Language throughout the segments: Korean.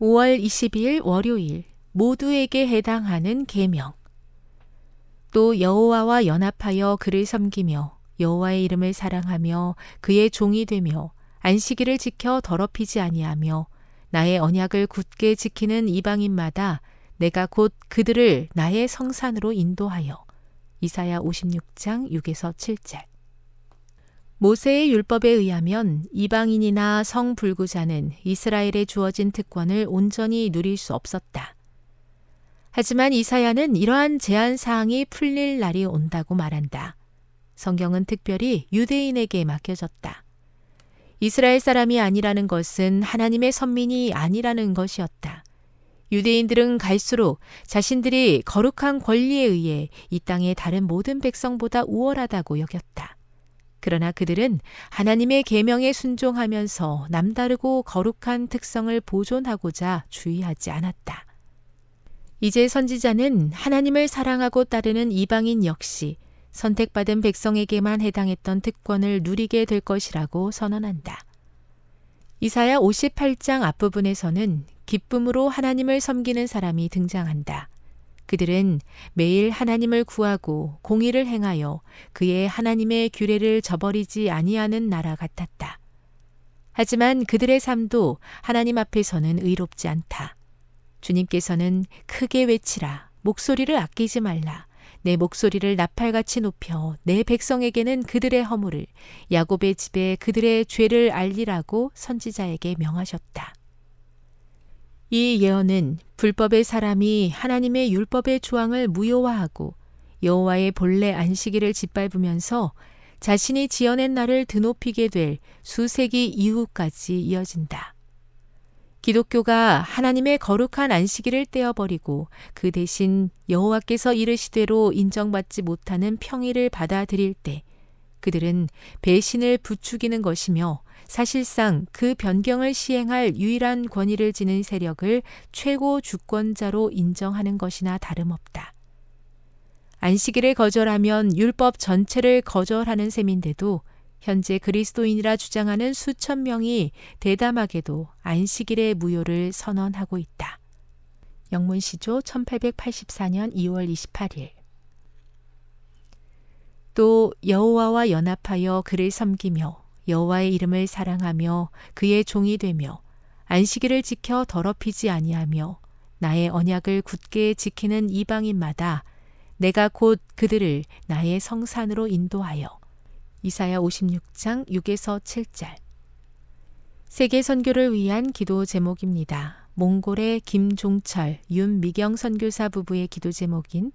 5월 22일 월요일 모두에게 해당하는 계명. 또 여호와와 연합하여 그를 섬기며 여호와의 이름을 사랑하며 그의 종이 되며 안식일을 지켜 더럽히지 아니하며 나의 언약을 굳게 지키는 이방인마다 내가 곧 그들을 나의 성산으로 인도하여 이사야 56장 6에서 7절 모세의 율법에 의하면 이방인이나 성불구자는 이스라엘에 주어진 특권을 온전히 누릴 수 없었다. 하지만 이사야는 이러한 제한 사항이 풀릴 날이 온다고 말한다. 성경은 특별히 유대인에게 맡겨졌다. 이스라엘 사람이 아니라는 것은 하나님의 선민이 아니라는 것이었다. 유대인들은 갈수록 자신들이 거룩한 권리에 의해 이 땅의 다른 모든 백성보다 우월하다고 여겼다. 그러나 그들은 하나님의 계명에 순종하면서 남다르고 거룩한 특성을 보존하고자 주의하지 않았다. 이제 선지자는 하나님을 사랑하고 따르는 이방인 역시 선택받은 백성에게만 해당했던 특권을 누리게 될 것이라고 선언한다. 이사야 58장 앞부분에서는 기쁨으로 하나님을 섬기는 사람이 등장한다. 그들은 매일 하나님을 구하고 공의를 행하여 그의 하나님의 규례를 저버리지 아니하는 나라 같았다. 하지만 그들의 삶도 하나님 앞에서는 의롭지 않다. 주님께서는 크게 외치라, 목소리를 아끼지 말라. 내 목소리를 나팔같이 높여 내 백성에게는 그들의 허물을 야곱의 집에 그들의 죄를 알리라고 선지자에게 명하셨다. 이 예언은 불법의 사람이 하나님의 율법의 조항을 무효화하고 여호와의 본래 안식일을 짓밟으면서 자신이 지어낸 날을 드높이게 될 수세기 이후까지 이어진다. 기독교가 하나님의 거룩한 안식일을 떼어버리고 그 대신 여호와께서 이르시대로 인정받지 못하는 평일을 받아들일 때 그들은 배신을 부추기는 것이며 사실상 그 변경을 시행할 유일한 권위를 지닌 세력을 최고 주권자로 인정하는 것이나 다름없다. 안식일을 거절하면 율법 전체를 거절하는 셈인데도 현재 그리스도인이라 주장하는 수천 명이 대담하게도 안식일의 무효를 선언하고 있다. 영문시조 1884년 2월 28일 또 여호와와 연합하여 그를 섬기며 여호와의 이름을 사랑하며 그의 종이 되며 안식일을 지켜 더럽히지 아니하며 나의 언약을 굳게 지키는 이방인마다 내가 곧 그들을 나의 성산으로 인도하여 이사야 56장 6에서 7절 세계 선교를 위한 기도 제목입니다. 몽골의 김종철, 윤미경 선교사 부부의 기도 제목인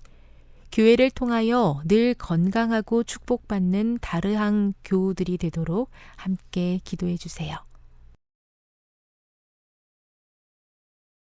교회를 통하여 늘 건강하고 축복받는 다르항 교우들이 되도록 함께 기도해 주세요.